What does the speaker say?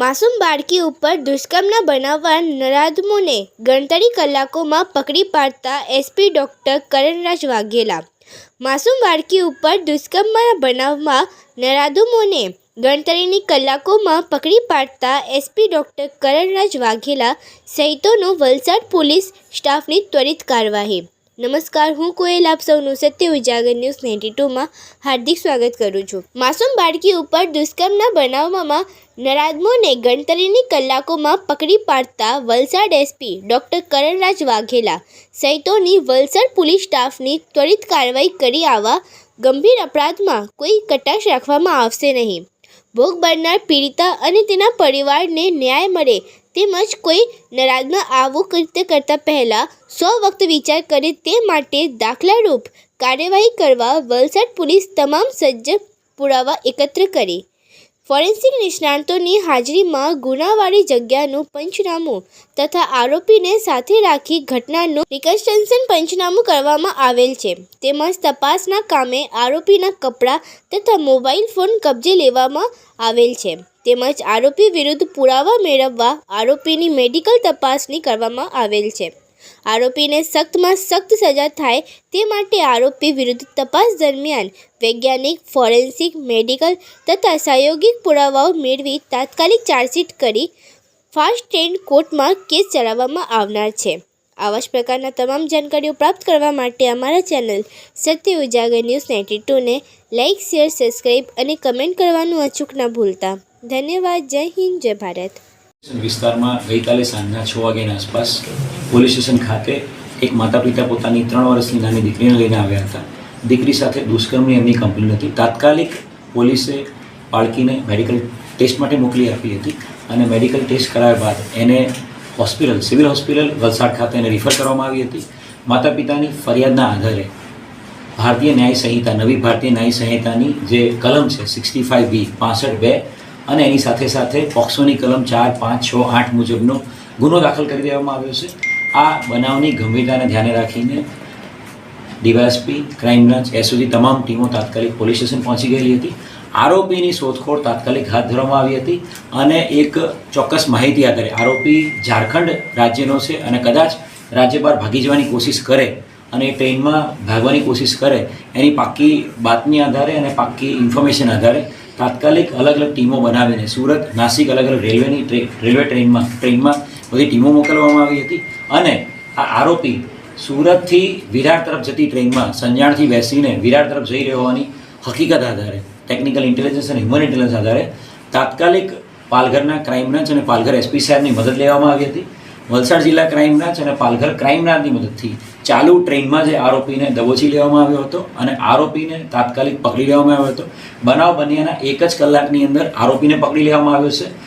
માસૂમ બાળકી ઉપર દુષ્કર્મના બનાવવા નરાધમોને ગણતરી કલાકોમાં પકડી પાડતા એસપી ડોક્ટર કરણરાજ વાઘેલા. માસૂમ બાળકી ઉપર દુષ્કર્મના બનાવમાં નરાધમોને ગણતરીની કલાકોમાં પકડી પાડતા એસપી ડોક્ટર કરણરાજ વાઘેલા સહિતોનો વલસાડ પોલીસ સ્ટાફની ત્વરિત કાર્યવાહી. નમસ્કાર, હું કોયલ આપ સૌનું સત્ય ઉજાગર ન્યૂઝ નાઇન્ટી ટુમાં હાર્દિક સ્વાગત કરું છું. માસૂમ બાળકી ઉપર દુષ્કર્મના બનાવવામાં નરાધમોને ગણતરીની કલાકોમાં પકડી પાડતા વલસાડ એસપી ડૉક્ટર કરણરાજ વાઘેલા સહિતોની વલસાડ પોલીસ સ્ટાફની ત્વરિત કાર્યવાહી કરી આવા ગંભીર અપરાધમાં કોઈ કટાક્ષ રાખવામાં આવશે નહીં. ભોગ બનનાર પીડિતા અને તેના પરિવારને ન્યાય મળે તેમજ કોઈ નરાધમાં આવું કૃત્ય કરતા પહેલાં સો વખત વિચાર કરે તે માટે દાખલારૂપ કાર્યવાહી કરવા વલસાડ પોલીસ તમામ સજ્જ પુરાવા એકત્ર કરી. ફોરેન્સિક નિષ્ણાંતોની હાજરીમાં ગુનાવાળી જગ્યાનું પંચનામું તથા આરોપીને સાથે રાખી ઘટનાનું રિકન્સ્ટ્રક્શન પંચનામું કરવામાં આવેલ છે. તેમજ તપાસના કામે આરોપીના કપડાં તથા મોબાઈલ ફોન કબજે લેવામાં આવેલ છે. તેમજ આરોપી વિરુદ્ધ પુરાવા મેળવવા આરોપીની મેડિકલ તપાસણી કરવામાં આવેલ છે. આરોપીને સખ્તમાં સખ્ત સજા થાય તે માટે આરોપી વિરુદ્ધ તપાસ દરમિયાન વૈજ્ઞાનિક, ફોરેન્સિક, મેડિકલ તથા સહયોગિક પુરાવાઓ મેળવી તાત્કાલિક ચાર્જશીટ કરી ફાસ્ટ ટ્રેન્ડ કોર્ટમાં કેસ ચલાવવામાં આવનાર છે. આવા જ પ્રકારના તમામ જાણકારીઓ પ્રાપ્ત કરવા માટે અમારા channel Satya Ujagar news ninety ટુને like, share subscribe અને કમેન્ટ કરવાનું અચૂક ન ભૂલતા. ધન્યવાદ, જય હિન્દ, જય ભારત. વિસ્તારમાં ગઈકાલે સાંજના છ વાગ્યાની આસપાસ પોલીસ સ્ટેશન ખાતે એક માતા પિતા પોતાની ત્રણ વર્ષની નાની દીકરીને લઈને આવ્યા હતા. દીકરી સાથે દુષ્કર્મની એમની કંપની હતી. તાત્કાલિક પોલીસે બાળકીને મેડિકલ ટેસ્ટ માટે મોકલી આપી હતી અને મેડિકલ ટેસ્ટ કરાયા બાદ એને હોસ્પિટલ, સિવિલ હોસ્પિટલ, વલસાડ ખાતે એને રિફર કરવામાં આવી હતી. માતા પિતાની ફરિયાદના આધારે ભારતીય ન્યાય સંહિતા, નવી ભારતીય ન્યાય સંહિતાની જે કલમ છે સિક્સટી ફાઇવ બી પાસઠ બે અને એની સાથે સાથે પોક્સોની કલમ ચાર, પાંચ, છ, આઠ મુજબનો ગુનો દાખલ કરી દેવામાં આવ્યો છે. આ બનાવની ગંભીરતાને ધ્યાને રાખીને ડીવાયએસપી, ક્રાઇમ બ્રાન્ચ એસઓજી તમામ ટીમો તાત્કાલિક પોલીસ સ્ટેશન પહોંચી ગયેલી હતી. આરોપીની શોધખોળ તાત્કાલિક હાથ ધરવામાં આવી હતી અને એક ચોક્કસ માહિતી આધારે આરોપી ઝારખંડ રાજ્યનો છે અને કદાચ રાજ્ય બહાર ભાગી જવાની કોશિશ કરે અને એ ટ્રેનમાં ભાગવાની કોશિશ કરે, એની પાક્કી બાતમી આધારે અને પાક્કી ઇન્ફોર્મેશન આધારે તાત્કાલિક અલગ અલગ ટીમો બનાવીને સુરત, નાસિક અલગ અલગ રેલવેની રેલવે ટ્રેનમાં ટ્રેનમાં બધી ટીમો મોકલવામાં આવી હતી. અને આ આરોપી સુરતથી વિરાર તરફ જતી ટ્રેનમાં સંજાણથી બેસીને વિરાર તરફ જઈ રહ્યો હોવાની હકીકત આધારે ટેકનિકલ ઇન્ટેલિજન્સ અને હ્યુમન ઇન્ટેલિજન્સ આધારે તાત્કાલિક પાલઘરના ક્રાઇમ બ્રાન્ચ અને પાલઘર એસપી સાહેબની મદદ લેવામાં આવી હતી. વલસાડ જિલ્લા ક્રાઇમ બ્રાન્ચ અને પાલઘર ક્રાઇમ બ્રાન્ચની મદદથી ચાલુ ટ્રેનમાં જે આરોપીને દબોચી લેવામાં આવ્યો હતો અને આરોપીને તાત્કાલિક પકડી લેવામાં આવ્યો હતો. બનાવ બન્યાના એક જ કલાકની અંદર આરોપીને પકડી લેવામાં આવ્યો છે.